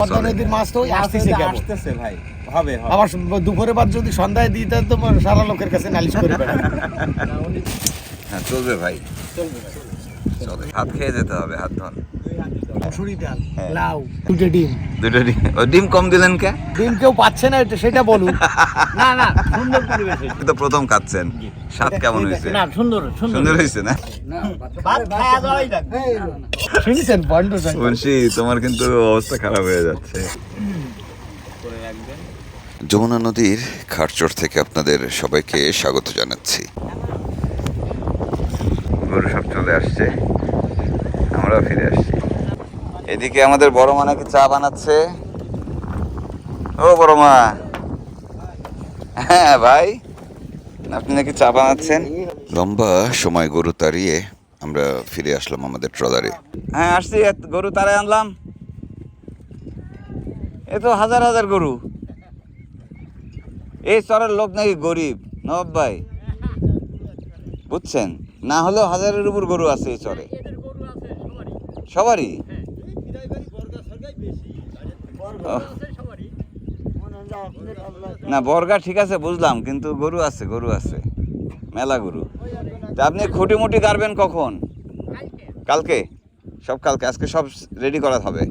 পদ্মা নদীর মাছ তো আসতেছে আসতেছে ভাই হবে আবার দুপুরে বাদ যদি সন্ধ্যায় দিই তাহলে তোমার সারা লোকের কাছে নালিশ করে হ্যাঁ চলবে ভাই। চলবে হাত খেয়ে যেতে হবে হাত ধন মুসুরি ডাল হ্যাঁ। লাউ দুটো ডিম। দুটো ডিম। ও ডিম কম দিলেন কে? ডিম কেউ পাচ্ছে না এটা সেটা বলুন। না না সুন্দর পরিবেশ তো প্রথম খাচ্ছেন। স্বাদ কেমন হয়েছে? না সুন্দর হয়েছে না? ভাত খাওয়া দাওয়াই লাগবে। শুনছেন বন্ড মুন্সি তোমার কিন্তু অবস্থা খারাপ হয়ে যাচ্ছে। যমুনা নদীর খারচর থেকে আপনাদের সবাইকে স্বাগত জানাচ্ছি। গরু সব চলে আসছে। আমরাও ফিরে আসছি। এদিকে আমাদের বড় মা নাকি চা বানাচ্ছে। ও বড় মা। হ্যাঁ ভাই। আপনি নাকি চা বানাচ্ছেন? লম্বা সময় গরু তাড়িয়ে আমরা ফিরে আসলাম আমাদের ট্রলারে। হ্যাঁ আসছি। গরু তারাই আনলাম। এ তো হাজার হাজার গরু। এই চরের লোক নাকি গরিব নবাব ভাই। বুঝছেন? না হলেও হাজারের উপর গরু আছে এই চরে। সবারই? না, বর্গা ঠিক আছে, বুঝলাম, কিন্তু গরু আছে গরু আছে। মেলা গরু। তা আপনি খুঁটি মুটি গাড়বেন কখন? কালকে? সব কালকে, আজকে সব রেডি করা হবে।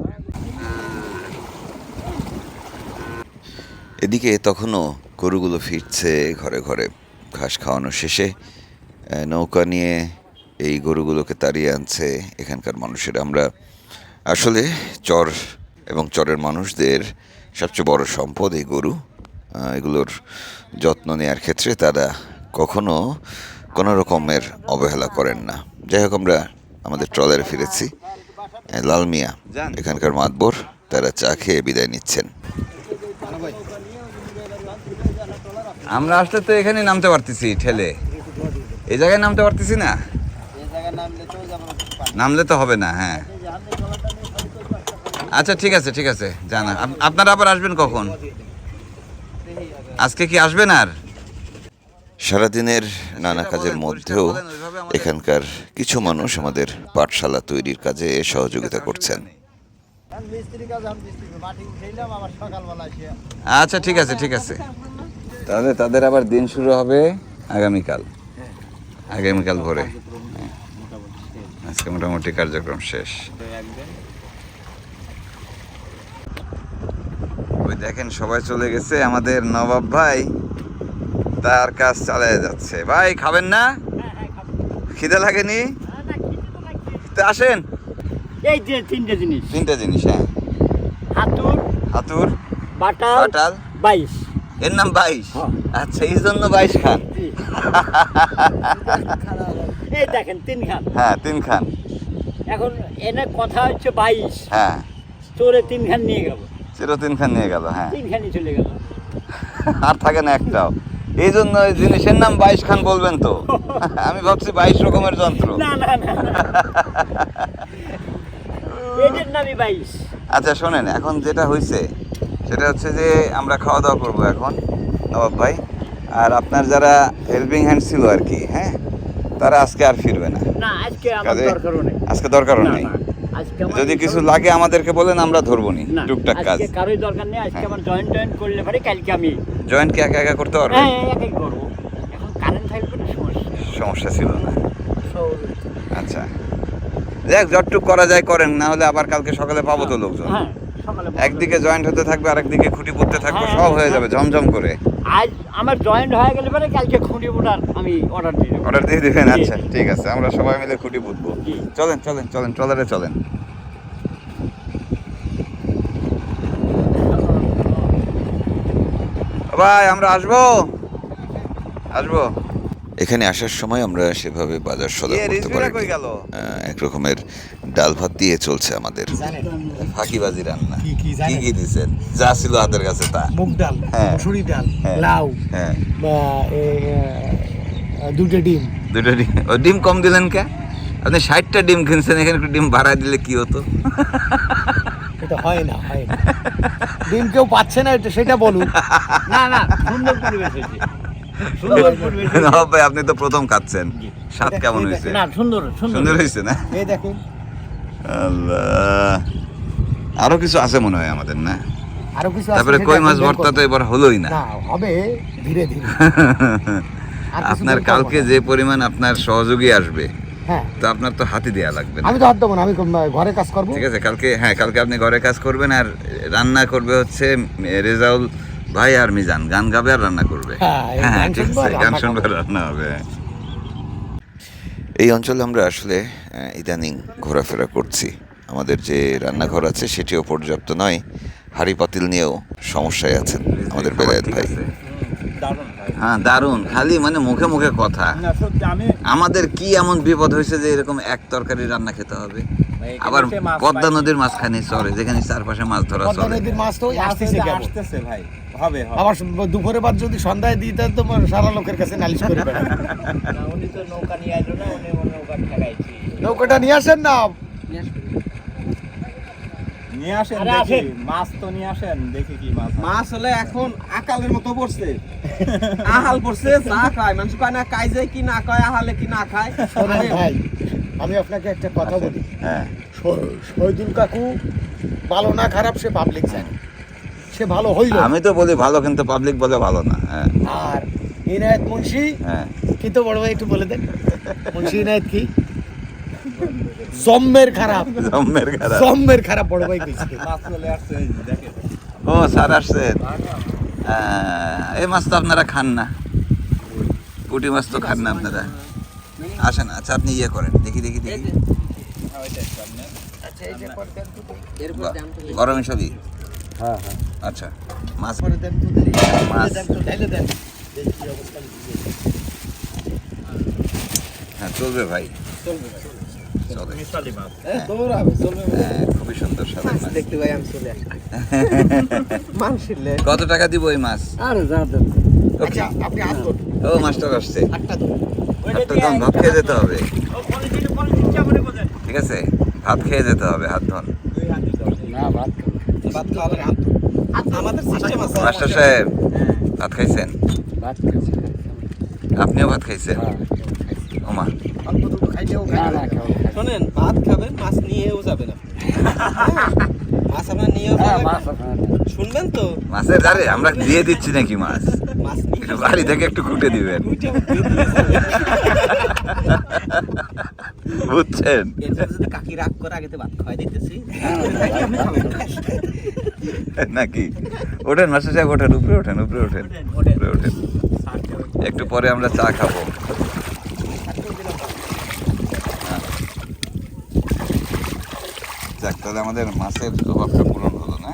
এদিকে তখনও গরুগুলো ফিরছে ঘরে ঘরে, ঘাস খাওয়ানো শেষে। নৌকা নিয়ে এই গরুগুলোকে তাড়িয়ে আনছে এখানকার মানুষেরা। আমরা আসলে চর এবং চরের মানুষদের সবচেয়ে বড় সম্পদ এই গরু এগুলোর যত্ন নেওয়ার ক্ষেত্রে তারা কখনো কোনো রকমের অবহেলা করেন না। যাই হোক আমরা আমাদের ট্রলারে ফিরেছি। আহ, লাল মিয়া এখানকার মাতবর তারা চা খেয়ে বিদায় নিচ্ছেন। আমরা আসলে তো এখানে নামতে পারতেছি ঠেলে। এই জায়গায় নামতে পারতেছি না। নামলে তো হবে না হ্যাঁ। আচ্ছা ঠিক আছে ঠিক আছে জানা। আপনারা আবার আসবেন কখন? আজকে কি আসবেন আর? সারাদিনের নানা কাজের মধ্যেও এখানকার কিছু মানুষ আমাদের পাঠশালা তৈরির কাজে সহযোগিতা করছেন। আচ্ছা ঠিক আছে ঠিক আছে। তাহলে তাদের আবার দিন শুরু হবে আগামীকাল। আগামীকাল ভোরে। হ্যাঁ। আজকে মোটামুটি কার্যক্রম শেষ। ওই দেখেন সবাই চলে গেছে আমাদের নবাব ভাই তার কাজ চালিয়ে যাচ্ছে। ভাই খাবেন না? খিদে লাগেনি? তো আসেন। এই যে তিনটে জিনিস। তিনটা জিনিস হ্যাঁ। হাতুর হাতুর বাটাল বাটাল। বাইশ। এর নাম বাইশ? হ্যাঁ। আচ্ছা এই জন্য বাইশ খান। এই দেখেন তিন খান। হ্যাঁ তিন খান। এখন এনে কথা হচ্ছে বাইশ। হ্যাঁ। চোরে তিন খান নিয়ে গেল। চির তিন খান নিয়ে গেল হ্যাঁ। চলে গেল। আর থাকে না একটাও। এই জন্য ওই জিনিসের নাম বাইশ খান বলবেন তো। আমি ভাবছি বাইশ রকমের যন্ত্র। আচ্ছা শোনেন এখন যেটা হয়েছে সেটা হচ্ছে যে আমরা খাওয়া দাওয়া করব এখন নবাব ভাই। আর আপনার যারা হেল্পিং হ্যান্ড ছিল আর কি হ্যাঁ তারা আজকে আর ফিরবে না। আজকে আমার দরকারও নেই। আজকে দরকারও নেই। যদি কিছু লাগে আমাদেরকে বলেন আমরা ধরবো নি টুকটাক কাজ। কারোই দরকার নেই আজকে হ্যাঁ। আমার জয়েন্ট জয়েন্ট করলে পারে কালকে আমি জয়েন্ট কি একা একা করতে পারব? হ্যাঁ একাই করব। এখন কারেন্ট থাকবে সমস্যা সমস্যা ছিল না। আচ্ছা। দেখ যতটুক করা যায় করেন না হলে আবার কালকে সকালে পাবো তো লোকজন। হ্যাঁ। একদিকে জয়েন্ট হতে থাকবে আরেকদিকে খুঁটি পুঁততে থাকবে হ্যাঁ, সব হয়ে হ্যাঁ। যাবে ঝমঝম করে। আজ আমার জয়েন্ট হয়ে গেলে পরে কালকে খুঁটি ওঠার আমি অর্ডার দিয়ে দেবো। অর্ডার দিয়ে দিবেন? আচ্ছা ঠিক আছে আমরা সবাই মিলে খুঁটি পুঁতবো। চলেন চলেন চলেন ট্রলারে চলেন। ভাই আমরা আসব? আসব? এখানে আসার সময় আমরা সেভাবে বাজার সদা ইয়ে, করতে পারি এক রকমের ডাল ভাত দিয়ে চলছে আমাদের। ফাঁকিবাজি রান্না। কি কি কি দিছেন? যা ছিল হাতের কাছে তা। মুগ ডাল হ্যাঁ। মুসুরি ডাল হ্যাঁ। লাউ হ্যাঁ। দুটো ডিম। দুটো ডিম। ও ডিম কম দিলেন কে? আপনি ষাটটা ডিম কিনছেন এখানে একটু ডিম বাড়ায় দিলে কি হতো? এটা হয় না হয় না। ডিম কেউ পাচ্ছে না এটা সেটা বলুন। না না সুন্দর পরিবেশ হয়েছে। নবাব ভাই আপনি তো প্রথম খাচ্ছেন স্বাদ কেমন হয়েছে? না সুন্দর সুন্দর। হয়েছে না? এই দেখুন। আল্লাহ। আরও কিছু আছে মনে হয় আমাদের না? আরও কিছু তারপরে কই মাছ ভর্তা তো এবার হলোই না। হবে ধীরে ধীরে। আপনার কালকে যে পরিমাণ আপনার সহযোগী আসবে হ্যাঁ। তো আপনার তো হাতি দেয়া লাগবে আমি তো হাত দেবো না আমি ঘরে কাজ করব। ঠিক আছে কালকে হ্যাঁ কালকে আপনি ঘরে কাজ করবেন আর রান্না করবে হচ্ছে রেজাউল ভাই আর মিজান গান গাবে আর রান্না করবে। হ্যাঁ, হ্যাঁ গান ঠিক আছে গান রান্না শুনবে আর রান্না হবে। এই অঞ্চলে আমরা আসলে ইদানিং ঘোরাফেরা করছি। আমাদের যে রান্নাঘর আছে সেটিও পর্যাপ্ত নয়। হাঁড়ি পাতিল নিয়েও সমস্যায় আছেন আমাদের বেলায়েত ভাই। হ্যাঁ দারুণ। খালি মানে মুখে মুখে কথা। না সত্যি আমি আমাদের কি এমন বিপদ হয়েছে যে এরকম এক তরকারি রান্না খেতে হবে? আবার পদ্মা। নদীর মাঝখানে চরে যেখানে চারপাশে মাছ ধরা চলে। নদীর মাছ তো। আসতেছে ভাই। হবে। আবার দুপুরে বাদ যদি সন্ধ্যায় দিই তাহলে তো সারা লোকের কাছে নালিশ করে না, উনি তো নৌকা নিয়ে আসলো না উনি ওর নৌকা ঠেকাইছি। নৌকাটা নিয়ে আসেন না? নিয়ে আসেন দেখি। মাছ তো নিয়ে আসেন দেখি কি মাছ মাছ হলে এখন আকালের মতো পড়ছে। আহাল পড়ছে যা খায়। মানুষ কয় না কাই যায় কি না কয় আহালে কি না খায়? ভাই আমি আপনাকে একটা কথা বলি। হ্যাঁ। শহীদুল কাকু ভালো না খারাপ সে পাবলিক জানে। সে ভালো হইল। আমি তো বলি ভালো কিন্তু পাবলিক বলে ভালো না হ্যাঁ। আর ইনায়ত মুন্সি হ্যাঁ। কি তো বড় ভাই একটু বলে দেন। মুন্সি ইনায়ত কি? জম্মের খারাপ। জম্মের খারাপ। জম্মের খারাপ বড় ভাই কইছে। মাছ চলে আসছে দেখেন। ও স্যার আসছেন আহ, এই মাছ তো আপনারা খান না। পুঁটি মাছ তো খান না আপনারা। আসেন আচ্ছা আপনি ইয়ে করেন। দেখি দেখি দেখি। বাহ, গরমে সবই হ্যাঁ হ্যাঁ। আচ্ছা। মাছ পরে দেন তো। মাছ। দেন তো ঢেলে দেন। দেখি অবস্থা হ্যাঁ চলবে ভাই। চলবে হ্যাঁ, খুবই সুন্দর মাছ দেখতে ভাই আমি চলে আসি। কত টাকা দিব এই মাছ? আরে যা দেন। আচ্ছা আপনি ও মাস্টার আসছে। হাতটা ধন ভাত খেয়ে যেতে হবে। ঠিক আছে ভাত খেয়ে যেতে হবে হাত ধন। দুই হাতি দাও না ভাত ভাত খাওয়ালে আমাদের সিস্টেম আছে। মাস্টার সাহেব ভাত খাইছেন? ভাত আপনিও ভাত খাইছেন? ওমা অল্প দুটো খাইলেও শোনেন ভাত খাবেন মাছ নিয়েও যাবে না মাছ আপনার নিয়েও শুনবেন তো? মাছের ধারে আমরা দিয়ে দিচ্ছি নাকি মাছ? মাছ নিয়ে একটু বাড়ি থেকে একটু খুঁটে দিবেন। বুঝছেন? কাকি রাগ করে আগে তো ভাত খাওয়াই দিতেছি। নাকি? ওঠেন মাস্টার সাহেব ওঠেন উপরে ওঠেন উপরে ওঠেন উপরে ওঠেন। একটু পরে আমরা চা খাব। যাক তাহলে আমাদের মাছের অভাবটা পূরণ হলো না?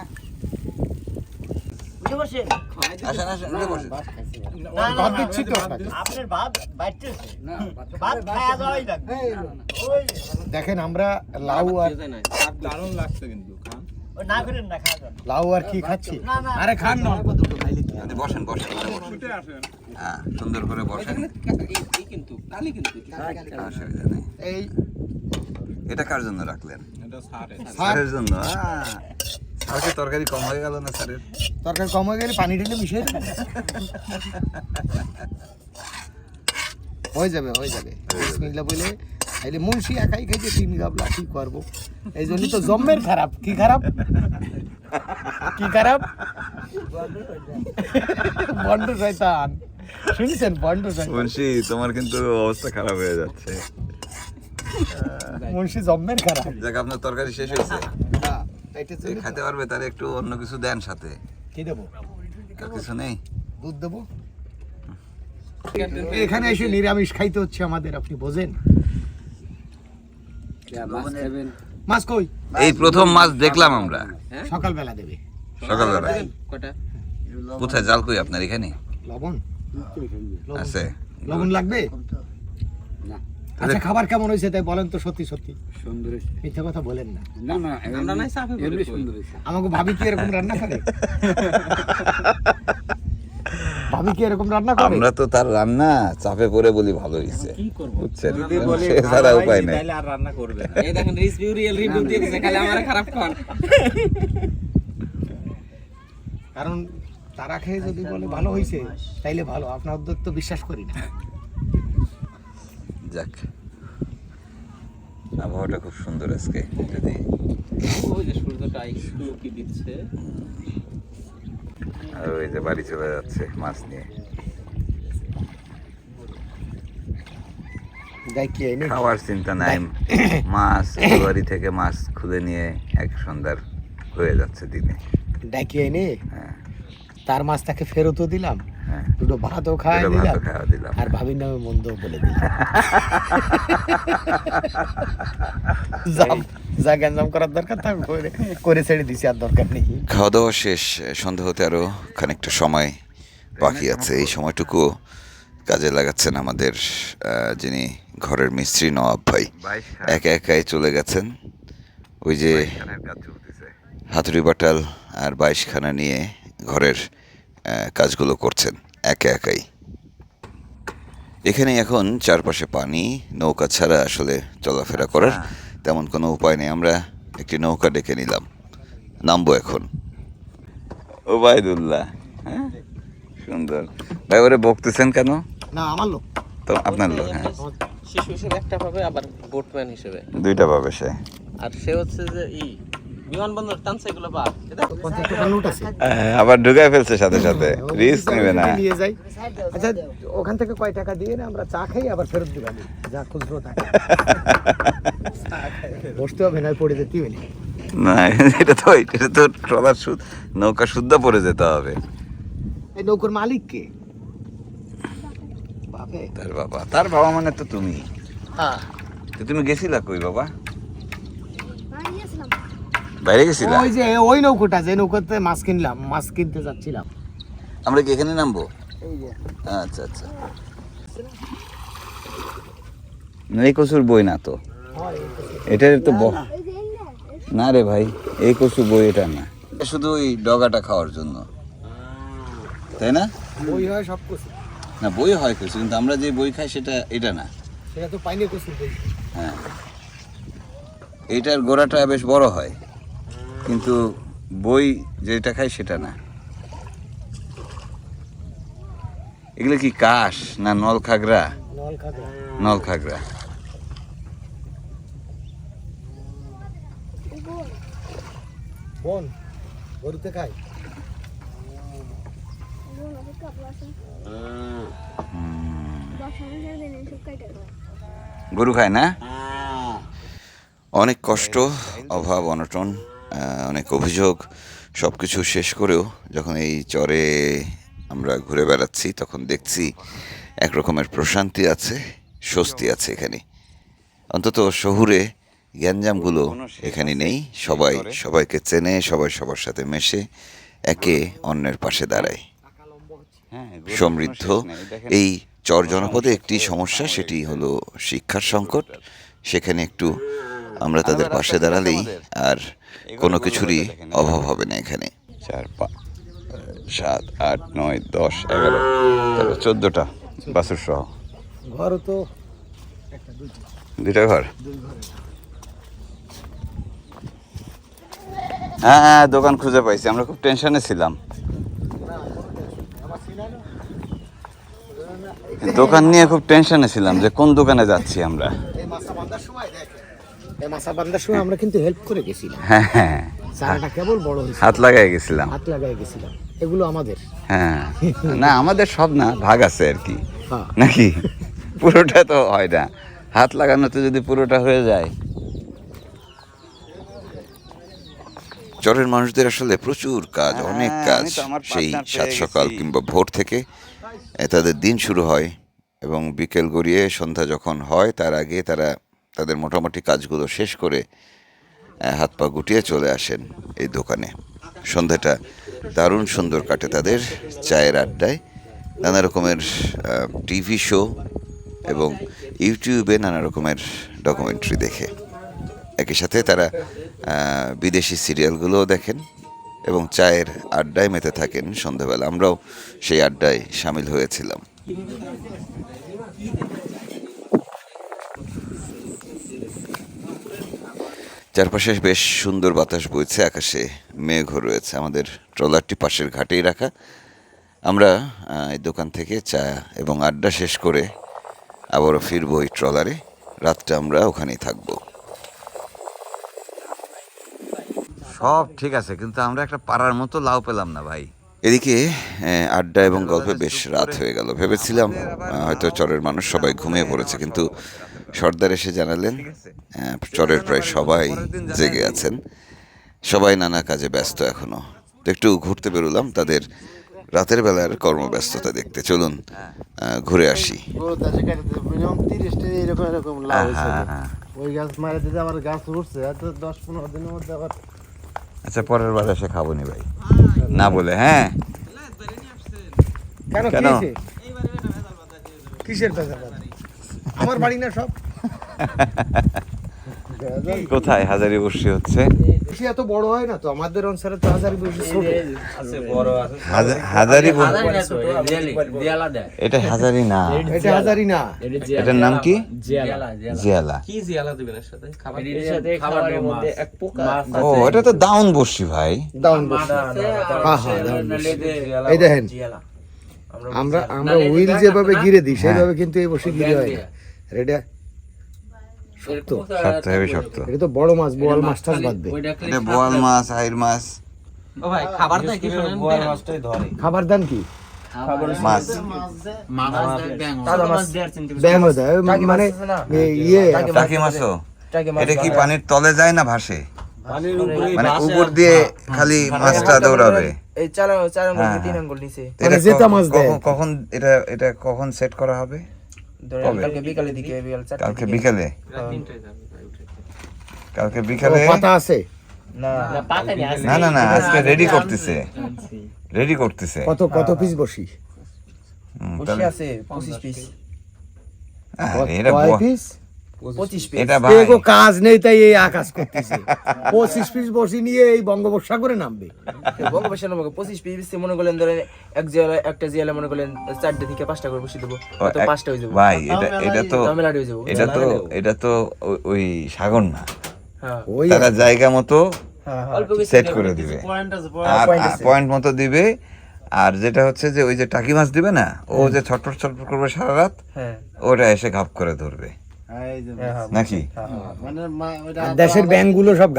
আসেন আসেন বসেন। ভাত না, দিচ্ছি তো আপনার ভাত বাইতেছে ভাত খাওয়া যাওয়াই লাগবে। ওই। দেখেন আমরা লাউ আর দারুণ লাগছে কিন্তু খান। না করেন না খাওয়া লাউ আর কি খাচ্ছি? না, না। আরে খান না। অল্প দুটো খাইলে কি আপনি বসেন বসেন। ছুটে আসেন। হ্যাঁ সুন্দর করে বসেন। কিন্তু কালি কিন্তু অসুবিধা নেই। এই। এটা কার জন্য রাখলেন? এটা সারে স্যারের জন্য? স্যারকে তরকারি কম হয়ে গেল না স্যারের? তরকারি কম হয়ে গেলে পানি ঢেলে মিশিয়ে হয়ে যাবে হয়ে যাবে। বিসমিল্লাহ বলে মুন্সি একাই খাইছে তিন গাবলা কি করব। এই জন্যই তো জম্মের খারাপ। কি খারাপ? কি খারাপ? বন্ড শয়তান। শুনছেন বন্ড শয়তান? মুন্সি তোমার কিন্তু অবস্থা খারাপ হয়ে যাচ্ছে। মুন্সি জম্মের খারাপ। যাক আপনার তরকারি শেষ হয়েছে। হ্যাঁ, এটার যে জন্যই তো- খেতে পারবে তার একটু অন্য কিছু দেন সাথে। কি দেবো। আর কিছু নেই? দুধ দেবো। এখানে এসে নিরামিষ খাইতে হচ্ছে আমাদের আপনি বোঝেন। মাছ কই? এই প্রথম মাছ দেখলাম আমরা। সকালবেলা দেবে। সকালবেলা। কটা? কোথায়? জাল কই আপনার এখানে? লবণ? লবণ। আছে। লবণ লাগবে? আচ্ছা খাবার কেমন হয়েছে তাই বলেন তো সত্যি সত্যি। মিথ্যা কথা বলেন না। নাই চাপে পড়ে কই। আমাকে ভাবি কি এরকম রান্না করে? ভাবি কি এরকম রান্না করে? আমরা তো তার রান্না চাপে পড়ে বলি ভালো হয়েছে। কি করব? বুঝছেন? যদি বলি সে ছাড়া উপায় নেই। তাহলে আর রান্না করবে না। এই দেখেন রিভিউ রিয়েল রিভিউ দিয়ে দিছে খালি আমারে খারাপ কর। কারণ তারা খেয়ে যদি বলে ভালো হয়েছে তাইলে ভালো। আপনার তো বিশ্বাস করি না। যাক। আবহাওয়াটা খুব সুন্দর আজকে যদি ওই যে সূর্যটা একটু কি দিচ্ছে? আর ওই যে বাড়ি চলে যাচ্ছে মাছ নিয়ে। খাওয়ার চিন্তা নাই। মাছ বাড়ি থেকে মাছ খুলে নিয়ে এক সন্ধ্যার হয়ে যাচ্ছে দিনে। ডাকি এনে হ্যাঁ। তার মাছটাকে ফেরতও দিলাম হ্যাঁ। দুটো ভাতও খাওয়া দিলাম। আর ভাবির নামে মন্দ বলে দিলাম। যা গ্যাঞ্জাম করার দরকার তা করে করে ছেড়ে দিছি আর দরকার নেই। খাওয়া দাওয়া শেষ সন্ধ্যা হতে আরও খানিকটা সময় বাকি আছে। এই সময়টুকু কাজে লাগাচ্ছেন আমাদের যিনি ঘরের মিস্ত্রি নওয়াব ভাই। একা একাই চলে গেছেন। ওই যে হাতুড়ি বাটাল আর বাইশখানা নিয়ে ঘরের কাজগুলো করছেন একা একাই। এখানে এখন চারপাশে পানি নৌকা ছাড়া আসলে চলাফেরা করার তেমন কোনো উপায় নেই। আমরা একটি নৌকা ডেকে নিলাম। নামবো এখন। ওবায়দুল্লাহ হ্যাঁ? সুন্দর। ভাই ওরে বকতেছেন কেন? না আমার লোক। তো আপনার লোক হ্যাঁ। শিশু হিসেবে একটা পাবে আবার বোটম্যান হিসেবে। দুইটা পাবে সে। আর সে হচ্ছে যে ই বিমানবন্দর টানছে এগুলো বা হ্যাঁ, আবার ঢুকায় ফেলছে সাথে সাথে। রিস্ক নেবে না। নিয়ে যাই। আচ্ছা ওখান থেকে কয় টাকা দিয়ে না আমরা চা খাই আবার ফেরত দিলাম যা খুচরো টাকা। বসতে হবে না পড়ে যেতে হবে। না না এটা তো এটা তো ট্রলার সুদ নৌকা শুদ্ধ পড়ে যেতে হবে। এই নৌকোর মালিক কে? তার বাবা। তার বাবা মানে তো তুমি। হ্যাঁ। তো তুমি গেছিলা কই বাবা? বাইরে গেছিলা? ওই যে ওই নৌকোটা যে নৌকোতে মাছ কিনলাম মাছ কিনতে যাচ্ছিলাম। আমরা কি এখানে নামবো? এই আচ্ছা আচ্ছা। না, এই কচুর বই না তো। এটার তো ব- না রে ভাই এই কচুর বই এটা না। শুধু ওই ডগাটা খাওয়ার জন্য। তাই না? বই হয় সব কিছু না বই হয় কচু কিন্তু আমরা যে বই খাই সেটা এটা না। সেটা তো পাইনি কচুর বই। হ্যাঁ। এইটার গোড়াটা বেশ বড় হয়। কিন্তু বই যেটা খায় সেটা না। এগুলো কি কাশ না নল খাগড়া নল খাগড়া গরু খায় না? অনেক কষ্ট অভাব অনটন। অনেক অভিযোগ সব কিছু শেষ করেও যখন এই চরে আমরা ঘুরে বেড়াচ্ছি, তখন দেখছি এক রকমের প্রশান্তি আছে, স্বস্তি আছে এখানে। অন্তত শহুরে গ্যাঞ্জামগুলো এখানে নেই, সবাই সবাইকে চেনে, সবাই সবার সাথে মেশে, একে অন্যের পাশে দাঁড়ায়। সমৃদ্ধ এই চর জনপদে একটি সমস্যা, সেটি হলো শিক্ষার সংকট। সেখানে একটু আমরা তাদের পাশে দাঁড়ালেই আর কোনো কিছুরই অভাব হবে না এখানে। চার পাঁচ সাত আট নয় দশ এগারো তেরো চোদ্দোটা বাসুর সহ। ঘরও তো দুইটা ঘর। হ্যাঁ হ্যাঁ দোকান খুঁজে পাইছি। আমরা খুব টেনশনে ছিলাম। দোকান নিয়ে খুব টেনশনে ছিলাম যে কোন দোকানে যাচ্ছি আমরা এই মাছা বান্ধার সময় দেখেন এই মাছা বান্ধার সময় আমরা কিন্তু হেল্প করে গেছিলাম। হ্যাঁ হ্যাঁ। চারাটা কেবল বড় হয়েছে। হাত লাগাই গেছিলাম। হাত লাগাই গেছিলাম। এগুলো আমাদের। হ্যাঁ। না আমাদের সব না ভাগ আছে আর কি। হ্যাঁ। নাকি? পুরোটা তো হয় না। হাত লাগানোতে যদি পুরোটা হয়ে যায়। চরের মানুষদের আসলে প্রচুর কাজ অনেক কাজ সেই সাত সকাল কিংবা ভোর থেকে। তাদের দিন শুরু হয় এবং বিকেল গড়িয়ে সন্ধ্যা যখন হয় তার আগে তারা তাদের মোটামুটি কাজগুলো শেষ করে হাত পা গুটিয়ে চলে আসেন এই দোকানে। সন্ধ্যাটা দারুণ সুন্দর কাটে তাদের চায়ের আড্ডায়। নানা রকমের টিভি শো এবং ইউটিউবে নানা রকমের ডকুমেন্টারি দেখে। একই সাথে তারা বিদেশি সিরিয়ালগুলোও দেখেন এবং চায়ের আড্ডায় মেতে থাকেন সন্ধ্যাবেলা। আমরাও সেই আড্ডায় সামিল হয়েছিলাম। চারপাশে বেশ সুন্দর বাতাস বইছে, আকাশে মেঘ রয়েছে। আমাদের ট্রলারটি পাশের ঘাটেই রাখা। আমরা এই দোকান থেকে চা এবং আড্ডা শেষ করে আবারও ফিরব ওই ট্রলারে। রাতটা আমরা ওখানেই থাকব। সব ঠিক আছে, কিন্তু আমরা একটা পাড়ার মতো লাউ পেলাম না ভাই। এদিকে আড্ডা এবং গল্পে বেশ রাত হয়ে গেল। ভেবেছিলাম হয়তো চরের মানুষ সবাই ঘুমিয়ে পড়েছে কিন্তু সর্দার এসে জানালেন চরের প্রায় সবাই জেগে আছেন। সবাই নানা কাজে ব্যস্ত এখনও। তো একটু ঘুরতে বেরোলাম তাদের রাতের বেলার কর্মব্যস্ততা দেখতে। চলুন ঘুরে আসি। এরকম এরকম লাউ ওই গাছ মারা দিতে আবার গাছ উঠছে দশ পনেরো দিনের মধ্যে আবার আচ্ছা পরের বার এসে খাব নি ভাই না বলে হ্যাঁ কেন কেন? কিসের আমার বাড়ি না সব। কোথায়? হাজারি বর্ষি হচ্ছে। বেশি এত বড় হয় না তো? আমাদের অঞ্চলে তো হাজার বেশি ছোট। হাজা- হাজারি। এটা হাজারি না। এটা হাজারি না। এটার নাম কি? জিয়ালা, জিয়ালা। কি জিয়ালা দিবেন এর সাথে খাবার এর সাথে খাবারের মধ্যে এক পোকা। ও এটা তো দাউন বর্ষি ভাই। দাউন বসে আছে, আর হ্যাঁ, হ্যাঁ, দাউন এই দেখেন আমরা আমরা হুইল যেভাবে গিরে দিই সেভাবে কিন্তু এই বসে গিরে হয় না। শক্ত। শক্ত হেবি শক্ত এটা তো বড় মাছ বোয়াল মাছ টাছ ওইটা খালি এটা বোয়াল মাছ আইর মাছ। ও ভাই খাবার দেয় কি শুনেন? মাছটাই ধরে। খাবার দান কি? মাছ। মাছ। দেয়, ব্যাঙ হয়। তাজা মাছ। ব্যায়াম দেয়। মানে ইয়ে। টাকি মাছও এটা কি পানির তলে যায় না ভাসে? মানে উপর দিয়ে খালি মাছটা দৌড়াবে। এই চার চার হ্যাঁ, তিন হ্যাঁ। আঙ্গুল নিচে? এটা মানে জেতা ক- মাছ কখন- কখন এটা এটা কখন সেট করা হবে? কালকে দিকে বিকাল কালকে বিকালে? কালকে বিকালে? পাতা আছে? না। না, না না না আজকে রেডি করতেছে। রেডি করতেছে। কত কত পিস বসি? বসি আছে পঁচিশ পিস আরে, এটা পিস এটা কাজ নেই তাই এই আকাশ করতেছে। পঁচিশ পিস বসি নিয়ে এই বঙ্গোপসাগরে নামবে। বঙ্গোপসাগর পঁচিশ পিস মনে করলেন ধরেন এক জিয়ালা একটা জিয়ালা মনে করলেন চারটে থেকে পাঁচটা করে বসে দেবো। তো পাঁচটা হয়ে যাব। ভাই এটা এটা তো ঝামেলা হয়ে যাব। এটা তো এটা তো ওই- সাগর না। হ্যাঁ। তারা জায়গা মতো হ্যাঁ হ্যাঁ। অল্প সেট করে দিবে। আর পয়েন্ট মতো দিবে। আর যেটা হচ্ছে যে ওই যে টাকি মাছ দিবে না ও যে ছটফট ছটফট করবে সারা রাত হ্যাঁ। ওটা এসে ঘাপ করে ধরবে। নাকি? দেশের ব্যাংকগুলো সব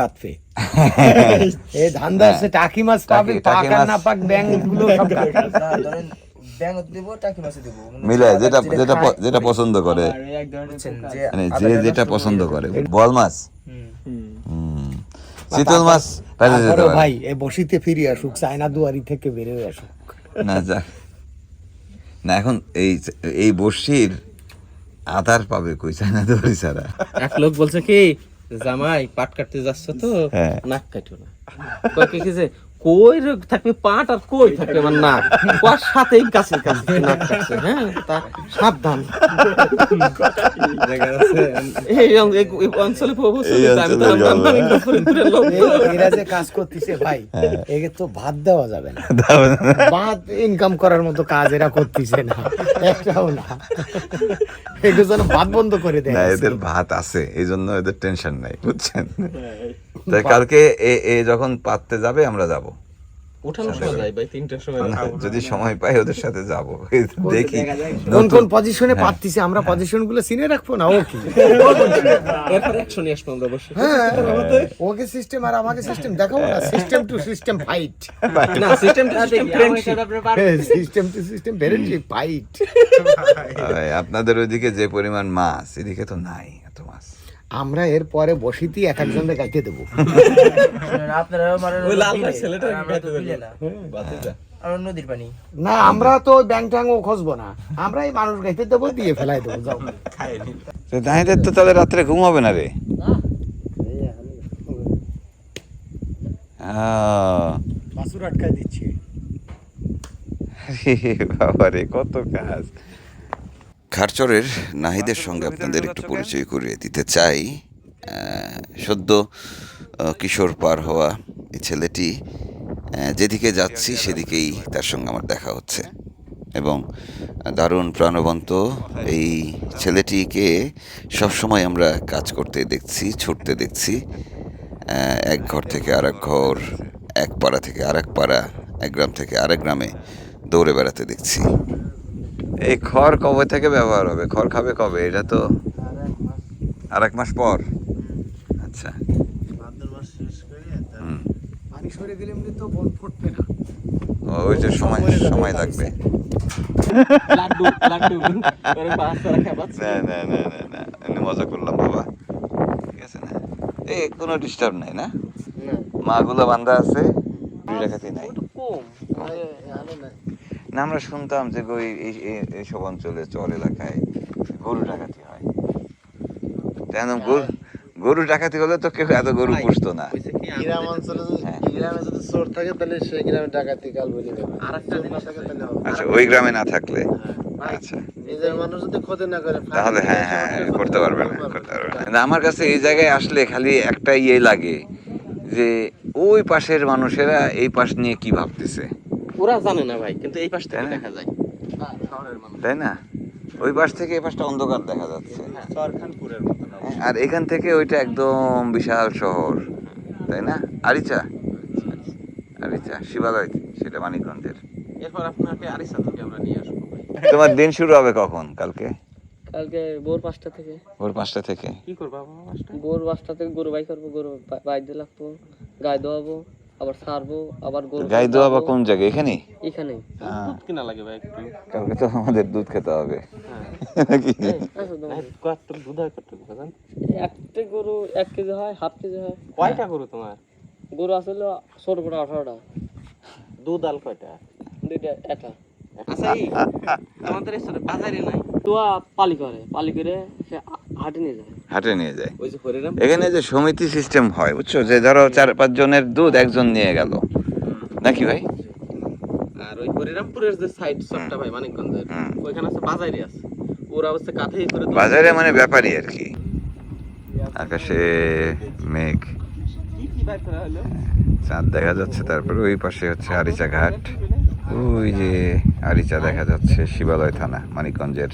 এই ধান্দা আছে টাকি মাছ পাবে পাক না পাক ব্যাংকগুলো সব গাঁতবে না, ধরেন ব্যাঙ দেবো টাকি মাছে দেবো। মিলে যেটা যেটা যেটা পছন্দ করে। যে মানে যে যেটা পছন্দ করে। বল মাছ। হুম। হুম। মাছ বাইরে যেতে পারে। ভাই এই বসিতে ফিরে আসুক চায়না দুয়ারি থেকে বেরিয়ে আসুক। না যাক। না এখন এই এই বর্ষির আধার পাবে কই চায়না দড়ি ছাড়া। এক লোক বলছে কি জামাই পাট কাটতে যাচ্ছ তো হ্যাঁ। নাক কাটো না। কয় কি যে কই রে থাকবে পাট আর কই থাকবে আমার নাক? ওর সাথেই কাছে কাছে নাক কাটছে হ্যাঁ তা সাবধান। এই অঞ্চলে। এরা যে কাজ করতেছে ভাই একে তো ভাত দেওয়া যাবে না। ভাত ইনকাম করার মতো কাজ এরা করতেছে না একটাও না। এগুলো যেন ভাত বন্ধ করে দেয় না এদের ভাত আছে এই জন্য এদের টেনশন নাই বুঝছেন? তাই কালকে এ এ যখন পাততে যাবে আমরা যাব। উঠানোর সময় ভাই তিনটার সময় যদি সময় পাই ওদের সাথে যাব। দেখি। কোন নতুন- কোন পজিশনে পাচ্ছিছে আমরা পজিশনগুলো চিনে রাখব না? ও কি? এরপর একশো আসব আমরা বসে হ্যাঁ। ওকে সিস্টেম আর আমাকে সিস্টেম দেখাবো না। সিস্টেম টু সিস্টেম ফাইট না system system friendship system to system friendship fight আপনাদের ওইদিকে যে পরিমাণ মাছ এদিকে তো নাই। আমরা এর পরে বসিতি এক একজনকে গাইতে দেবো। বিলে না। আমরা নদীর পানি। না আমরা তো ব্যাং ট্যাং ও খুঁজবো না। আমরা এই মানুষ গাইতে দেবো দিয়ে ফেলাই দেবো যাও। তো দাঁড়িয়ে তো তাহলে রাত্রে ঘুম হবে না রে? আহ, বাসুর আটকায় দিচ্ছি। বাবা রে কত কাজ। খারচরের নাহিদের সঙ্গে আপনাদের একটু পরিচয় করিয়ে দিতে চাই। সদ্য কিশোর পার হওয়া এই ছেলেটি যেদিকে যাচ্ছি সেদিকেই তার সঙ্গে আমার দেখা হচ্ছে এবং দারুণ প্রাণবন্ত এই ছেলেটিকে সবসময় আমরা কাজ করতে দেখছি, ছুটতে দেখছি। এক ঘর থেকে আরেক ঘর, এক পাড়া থেকে আরেক পাড়া, এক গ্রাম থেকে আরেক গ্রামে দৌড়ে বেড়াতে দেখছি। এই খড় কবে থেকে ব্যবহার হবে? খড় খাবে কবে? এটা তো আর এক মাস পর। আচ্ছা। হুম। গেলে এমনি তো বন ফুটবে না। ওই যে সময় সময় লাগবে। লাড্ডু লাড্ডু। করে বাচ্চারা খাবাচ্ছে। না না না না না। এমনি মজা করলাম বাবা। ঠিক আছে না? এই কোনো ডিস্টার্ব নাই না? মাগুলো বান্ধা আছে দুই ডাকাতি নাই। কম। না আমরা শুনতাম যে গো এই- এই এই- এইসব অঞ্চলে চর এলাকায় গরু ডাকাতি হয়। কেন গরু গরু ডাকাতি হলে তো কেউ এত গরু পুষতো না। গ্রাম অঞ্চলে হ্যাঁ। গ্রামে যদি চোর থাকে তাহলে সেই গ্রামে ডাকাতি কাল বলি দেবে আর একটা জিনিস থাকে আচ্ছা ওই গ্রামে না থাকলে? ভাই, আচ্ছা। নিজের মানুষ যদি ক্ষতি না করে তাহলে হ্যাঁ হ্যাঁ হ্যাঁ, করতে পারবে না করতে পারবে না আমার কাছে এই জায়গায় আসলে খালি একটা ইয়ে লাগে যে ওই পাশের মানুষেরা এই পাশ নিয়ে কি ভাবতেছে? ওরা জানে না ভাই কিন্তু এই পাশ থেকে দেখা যায়। তাই না? ওই পাশ থেকে এই পাশটা অন্ধকার দেখা যাচ্ছে। সরখানপুরের মতো না। হ্যাঁ, আর এখান থেকে ওইটা একদম বিশাল শহর তাই না? আরিচা? আরিচা শিবালয় সেটা মানিকগঞ্জের। এরপর আপনাকে আরিসা থেকে আমরা নিয়ে আসব। তোমার দিন শুরু হবে কখন কালকে? কালকে ভোর পাঁচটা থেকে। ভোর পাঁচটা থেকে। কি করবা ভোর পাঁচটা থেকে গরু বাই করব গরু বা- বাইতে লাগবো গায়ে দোয়াবো। আবার ছাড়বো আবার গরু গাই দোয়া বা কোন জায়গায়? এখানে? এখানে দুধ কিনা লাগে ভাই একটু। কালকে তো আমাদের দুধ খেতে হবে। নাকি? কত দুধ হয় কত একটা গরু এক কেজি হয় হাফ কেজি হয়। কয়টা গরু তোমার? গরু আসলে ছোট বড় আঠারোটা দুধ আল কয়টা? দুইটা এটা আচ্ছা আমাদের বাজারে নাই। দোয়া পালি করে পালি করে সে হাটে নিয়ে যায়। হাটে নিয়ে যায়। যে এখানে যে সমিতি সিস্টেম হয় বুঝছ? যে ধরো চার পাঁচ জনের দুধ একজন নিয়ে গেল। নাকি ভাই? আর ওই হরিরামপুরের যে সাইড সবটা ভাই মানিকগঞ্জের ওইখানে আছে বাজারে আছে। ওরা হচ্ছে করে বাজারে মানে ব্যাপারই আর কি। আকাশে মেঘ। চাঁদ দেখা যাচ্ছে তারপরে ওই পাশে হচ্ছে আরিচা ঘাট। ওই যে আরিচা দেখা যাচ্ছে শিবালয় থানা মানিকগঞ্জের।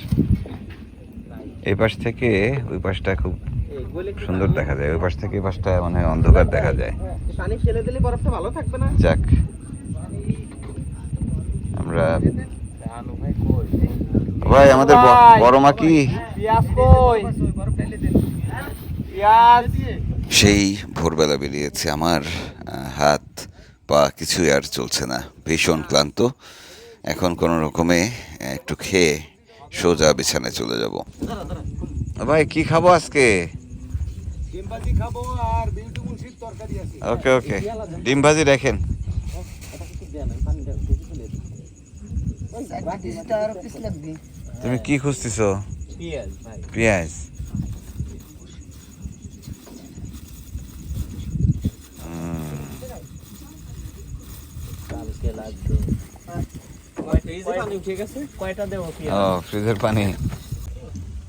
এই পাশ থেকে ওই পাশটা খুব সুন্দর দেখা যায়। ওই পাশ থেকে এই পাশটা মানে অন্ধকার দেখা যায়। যাক আমরা ভাই আমাদের বড় মা কি? সেই ভোরবেলা বেরিয়েছে আমার হাত। পা কিছুই আর চলছে না। ভীষণ ক্লান্ত। এখন কোনো রকমে একটু খেয়ে সোজা বিছানায় চলে যাব। ভাই কি খাব আজকে? ওকে ওকে। ডিম ভাজি রাখেন তুমি কি খুঁজতেছো? পেঁয়াজ পেঁয়াজ হুম, এই যে পানি উঠে গেছে কয়টা দেবো ও ফ্রিজের পানি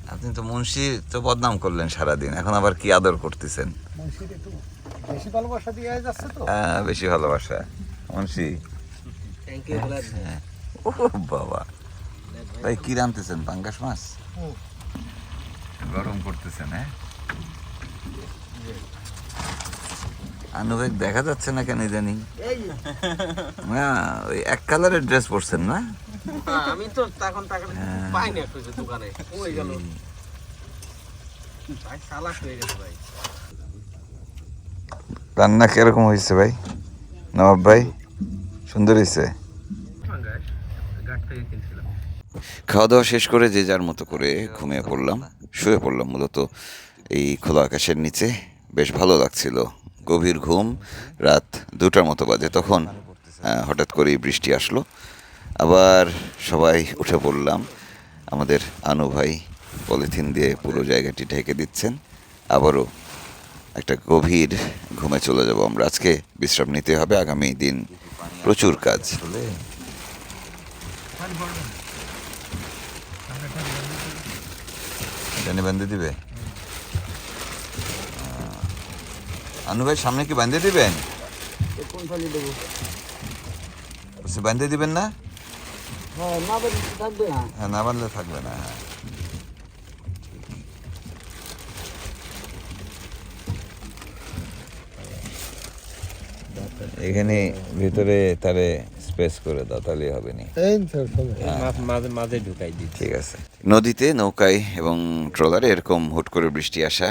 আপনি তো মুন্সি তো বদনাম করলেন সারাদিন এখন আবার কি আদর করতেছেন? বেশি ভালোবাসা দিয়ে যাচ্ছে তো হ্যাঁ বেশি ভালোবাসা। মুন্সি। ও বাবা। ভাই কি রানতেছেন পাঙ্গাস মাছ? গরম করতেছেন হ্যাঁ? আনুবেগ দেখা যাচ্ছে না কেন জানি না ওই এক কালারের ড্রেস পরছেন না? আমি তো তখন টাকা হ্যাঁ। পাই না খুঁজে দোকানে। কই গেল? ভাই সালাক হয়ে গেছে ভাই। রান্না কীরকম হয়েছে ভাই? নবাব ভাই সুন্দর হয়েছে? খাওয়া দাওয়া শেষ করে যে যার মতো করে ঘুমিয়ে পড়লাম শুয়ে পড়লাম মূলত এই খোলা আকাশের নিচে। বেশ ভালো লাগছিল। গভীর ঘুম, রাত দুটার মতো বাজে। তখন হঠাৎ করেই বৃষ্টি আসলো। আবার সবাই উঠে পড়লাম। আমাদের আনু ভাই পলিথিন দিয়ে পুরো জায়গাটি ঢেকে দিচ্ছেন। আবারও একটা গভীর ঘুমে চলে যাব আমরা। আজকে বিশ্রাম নিতে হবে। আগামী দিন প্রচুর কাজ। দিবে? আনু ভাই সামনে কি বান্ধে দিবেন? বান্ধে দিবেন না? হ্যাঁ না হ্যাঁ না বাঁধলে থাকবে না হ্যাঁ। এখানে ভিতরে তারে স্পেস করে দাও হবে নি। সময়। মাঝে মাঝে ঢুকাই দিই ঠিক আছে। নদীতে নৌকায় এবং ট্রলারে এরকম হুট করে বৃষ্টি আসা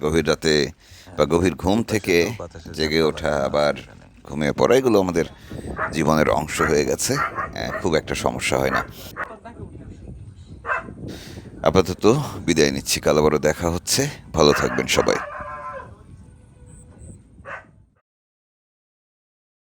গভীর রাতে বা গভীর ঘুম থেকে জেগে ওঠা আবার ঘুমিয়ে পড়া এগুলো আমাদের জীবনের অংশ হয়ে গেছে। খুব একটা সমস্যা হয় না। আপাতত বিদায় নিচ্ছি কাল আবারও দেখা হচ্ছে। ভালো থাকবেন সবাই।